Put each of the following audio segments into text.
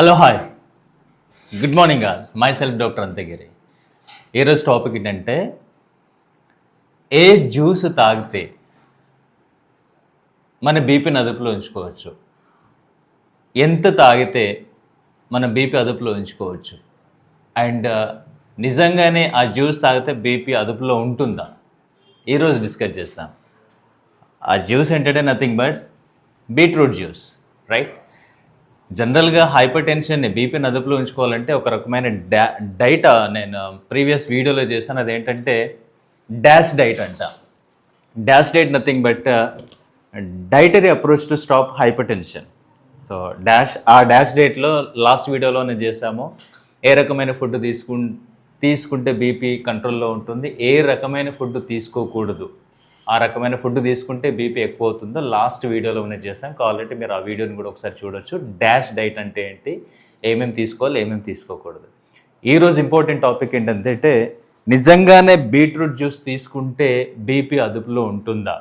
Hello hi good morning all my self doctor Anthagiri ఈరోజు topic ఏంటంటే ఏ juice తాగితే మన బీపీని అదుపులో ఉంచుకోవచ్చు? ఎంత తాగితే మన బీపీ అదుపులో ఉంచుకోవచ్చు? అండ్ uh, నిజంగానే ఆ జ్యూస్ తాగితే బీపీ అదుపులో ఉంటుందా? ఈరోజు డిస్కస్ చేస్తాం. ఆ జ్యూస్ ఏంటంటే nothing but beetroot juice right జనరల్గా హైపర్ టెన్షన్ బీపీని అదుపులో ఉంచుకోవాలంటే ఒక రకమైన డా డైట్ నేను ప్రీవియస్ వీడియోలో చేశాను. అదేంటంటే డాష్ డైట్ అంట. DASH diet nothing but dietary approach to stop hypertension so DASH ఆ డాష్ డైట్లో లాస్ట్ వీడియోలోనే చేశాము. ఏ రకమైన ఫుడ్ తీసుకు తీసుకుంటే బీపీ కంట్రోల్లో ఉంటుంది. ఏ రకమైన ఫుడ్ తీసుకోకూడదు. ఆ రకమైన ఫుడ్ తీసుకుంటే బీపీ ఎక్కువ అవుతుందో లాస్ట్ వీడియోలో నేను చేస్తాం కావాలంటే మీరు ఆ వీడియోని కూడా ఒకసారి చూడొచ్చు. డాష్ డైట్ అంటే ఏంటి? ఏమేమి తీసుకోవాలి? ఏమేమి తీసుకోకూడదు. ఈరోజు ఇంపార్టెంట్ టాపిక్ ఏంటంటే నిజంగానే బీట్రూట్ జ్యూస్ తీసుకుంటే బీపీ అదుపులో ఉంటుందా?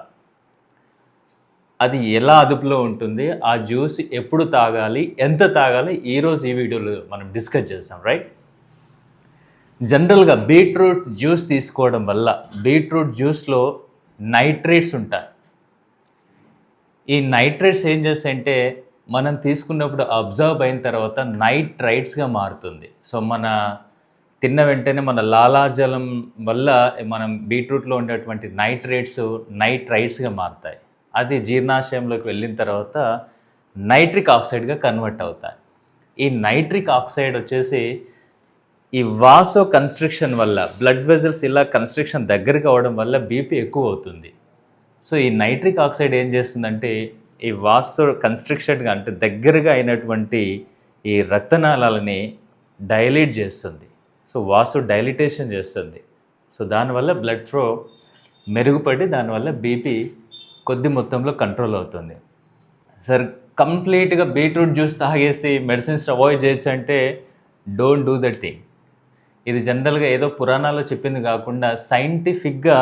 అది ఎలా అదుపులో ఉంటుంది? ఆ జ్యూస్ ఎప్పుడు తాగాలి? ఎంత తాగాలి? ఈరోజు ఈ వీడియోలో మనం డిస్కస్ చేస్తాం రైట్? జనరల్గా బీట్రూట్ జ్యూస్ తీసుకోవడం వల్ల బీట్రూట్ జ్యూస్లో నైట్రేట్స్ ఉంటాయి. ఈ నైట్రేట్స్ ఏం చేస్తాయంటే మనం తీసుకున్నప్పుడు అబ్జర్వ్ అయిన తర్వాత నైట్రైట్స్గా మారుతుంది. సో మన తిన్న వెంటనే మన లాలాజలం వల్ల మనం బీట్రూట్లో ఉండేటువంటి నైట్రేట్స్ నైట్రైట్స్గా మారుతాయి. అది జీర్ణాశయంలోకి వెళ్ళిన తర్వాత నైట్రిక్ ఆక్సైడ్గా కన్వర్ట్ అవుతాయి. ఈ నైట్రిక్ ఆక్సైడ్ వచ్చేసి ఈ వాసో కన్స్ట్రిక్షన్ వల్ల బ్లడ్ వెజల్స్ ఇలా కన్స్ట్రిక్షన్ దగ్గరికి అవడం వల్ల బీపీ ఎక్కువ అవుతుంది సో ఈ నైట్రిక్ ఆక్సైడ్ ఏం చేస్తుందంటే ఈ వాసో కన్స్ట్రిక్షన్గా అంటే దగ్గరగా అయినటువంటి ఈ రక్తనాళాలని డైలీట్ చేస్తుంది. సో వాసు డైలిటేషన్ చేస్తుంది. సో దానివల్ల బ్లడ్ ఫ్లో మెరుగుపడి దానివల్ల బీపీ కొద్ది మొత్తంలో కంట్రోల్ అవుతుంది. సార్ కంప్లీట్గా బీట్రూట్ జ్యూస్ తాగేసి మెడిసిన్స్ అవాయిడ్ చేసి అంటే డోంట్ డూ దట్ థింగ్ ఇది జనరల్గా ఏదో పురాణాల్లో చెప్పింది కాకుండా సైంటిఫిక్గా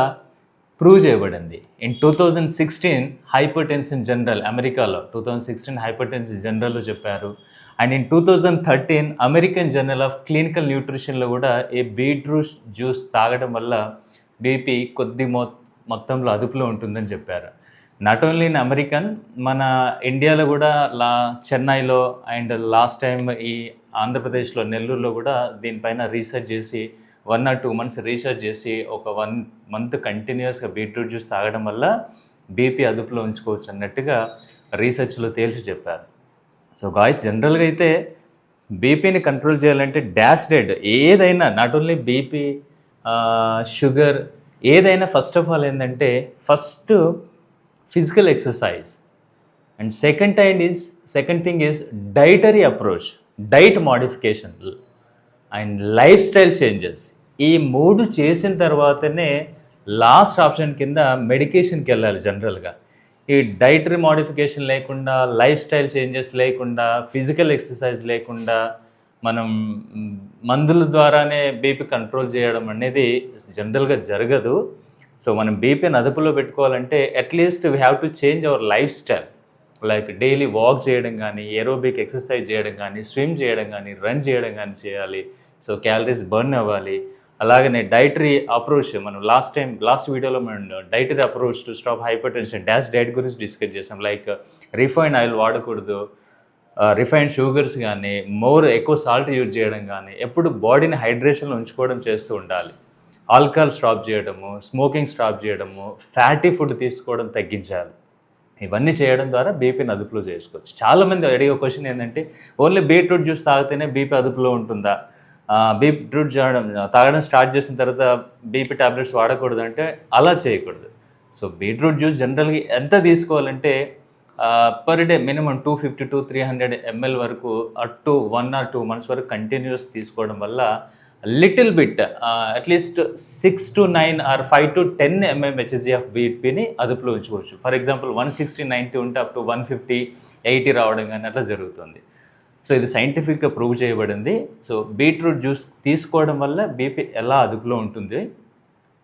ప్రూవ్ చేయబడింది. In two thousand sixteen hypertension journal అమెరికాలో two thousand sixteen hypertension జనరల్లో చెప్పారు. And in two thousand thirteen American journal of clinical న్యూట్రిషన్లో కూడా ఈ బీట్రూట్ జ్యూస్ తాగడం వల్ల బీపీ కొద్ది మొ మొత్తంలో అదుపులో ఉంటుందని చెప్పారు. నాట్ ఓన్లీ ఇన్ అమెరికన్ మన ఇండియాలో కూడా లా చెన్నైలో అండ్ లాస్ట్ టైం ఈ ఆంధ్రప్రదేశ్లో నెల్లూరులో కూడా దీనిపైన రీసెర్చ్ చేసి one or two months research చేసి ఒక వన్ మంత్ కంటిన్యూస్గా బీట్రూట్ జ్యూస్ తాగడం వల్ల బీపీ అదుపులో ఉంచుకోవచ్చు అన్నట్టుగా రీసెర్చ్లో తేల్చి చెప్పారు. సో గాయస్ జనరల్గా అయితే బీపీని కంట్రోల్ చేయాలంటే డాష్ డెడ్ ఏదైనా నాట్ ఓన్లీ బీపీ షుగర్ ఏదైనా ఫస్ట్ ఆఫ్ ఆల్ ఏంటంటే first physical exercise and second thing is second thing is dietary approach diet modification and lifestyle changes ఈ మూడు చేసిన తర్వాతనే లాస్ట్ ఆప్షన్ కింద మెడికేషన్కి వెళ్ళాలి జనరల్గా ఈ డైటరీ మోడిఫికేషన్ లేకుండా లైఫ్ స్టైల్ చేంజెస్ లేకుండా ఫిజికల్ ఎక్సర్సైజ్ లేకుండా మనం మందుల ద్వారానే బీపీ కంట్రోల్ చేయడం అనేది జనరల్గా జరగదు. సో మనం బీపీని అదుపులో పెట్టుకోవాలంటే at least we have to change our lifestyle like daily walk చేయడం కానీ ఏరోబిక్ ఎక్సర్సైజ్ చేయడం కానీ స్విమ్ చేయడం కానీ రన్ చేయడం కానీ చేయాలి. సో క్యాలరీస్ బర్న్ అవ్వాలి. అలాగనే డైటరీ అప్రోచ్ మనం లాస్ట్ టైం లాస్ట్ వీడియోలో మనం dietary approach to stop hypertension DASH diet గురించి డిస్కస్ చేసాం. లైక్ రిఫైన్ ఆయిల్ వాడకూడదు. రిఫైన్డ్ షుగర్స్ కానీ మోర్ ఎక్కువ సాల్ట్ యూజ్ చేయడం కానీ ఎప్పుడు బాడీని హైడ్రేషన్లో ఉంచుకోవడం చేస్తూ ఉండాలి. ఆల్కహాల్ స్టాప్ చేయడము స్మోకింగ్ స్టాప్ చేయడము ఫ్యాటీ ఫుడ్ తీసుకోవడం తగ్గించాలి. ఇవన్నీ చేయడం ద్వారా బీపీని అదుపులో చేసుకోవచ్చు. చాలామంది అడిగే క్వశ్చన్ ఏంటంటే ఓన్లీ బీట్రూట్ జ్యూస్ తాగితేనే బీపీ అదుపులో ఉంటుందా? బీట్రూట్ చేయడం తాగడం స్టార్ట్ చేసిన తర్వాత బీపీ టాబ్లెట్స్ వాడకూడదు అంటే అలా చేయకూడదు. సో బీట్రూట్ జ్యూస్ జనరల్గా ఎంత తీసుకోవాలంటే per day minimum two fifty to three hundred ML వరకు up to one or two months వరకు కంటిన్యూస్ తీసుకోవడం వల్ల little bit at least six to nine or five to ten mm Hg of బీపీని అదుపులో ఉంచుకోవచ్చు. For example one sixty ninety ఉంటే up to one fifty eighty రావడం కానీ అట్లా జరుగుతుంది. సో ఇది సైంటిఫిక్గా ప్రూవ్ చేయబడింది. సో బీట్రూట్ జ్యూస్ తీసుకోవడం వల్ల బీపీ ఎలా అదుపులో ఉంటుంది?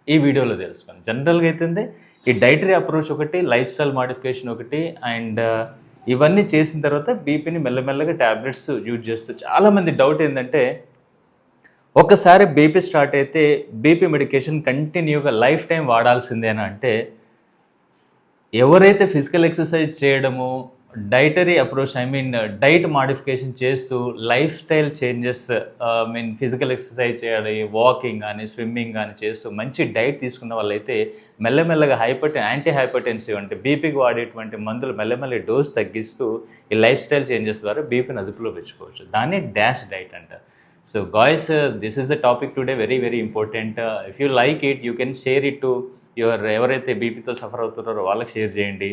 ఈ వీడియోలో తెలుసుకోండి జనరల్గా అయితే ఈ డైటరీ అప్రోచ్ ఒకటి లైఫ్ స్టైల్ మాడిఫికేషన్ ఒకటి అండ్ uh, ఇవన్నీ చేసిన తర్వాత బీపీని మెల్లమెల్లగా ట్యాబ్లెట్స్ యూజ్ చేస్తూ చాలామంది డౌట్ ఏంటంటే ఒక్కసారి బీపీ స్టార్ట్ అయితే బీపీ మెడికేషన్ కంటిన్యూగా లైఫ్ టైం వాడాల్సిందేనా అంటే ఎవరైతే ఫిజికల్ ఎక్సర్సైజ్ చేయడము dietary approach I mean diet modification చేస్తూ lifestyle changes I mean physical exercise చేయాలి వాకింగ్ కానీ స్విమ్మింగ్ కానీ చేస్తూ మంచి డైట్ తీసుకున్న వాళ్ళైతే మెల్లమెల్లగా హైపర్ యాంటీ హైపర్టెన్సివ్ అంటే బీపీకి వాడేటువంటి మందులు మెల్లమెల్ల డోస్ తగ్గిస్తూ ఈ లైఫ్ స్టైల్ చేంజెస్ ద్వారా బీపీని అదుపులో పెంచుకోవచ్చు. దాన్ని డాష్ డైట్ అంటారు. So guys this is the topic today very very important if you like it you can share it to your ఎవరైతే బీపీతో సఫర్ అవుతున్నారో వాళ్ళకి షేర్ చేయండి.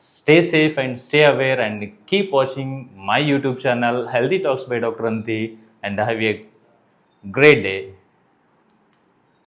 Stay safe and stay aware and keep watching my YouTube channel healthy talks by doctor Anthi and have a great day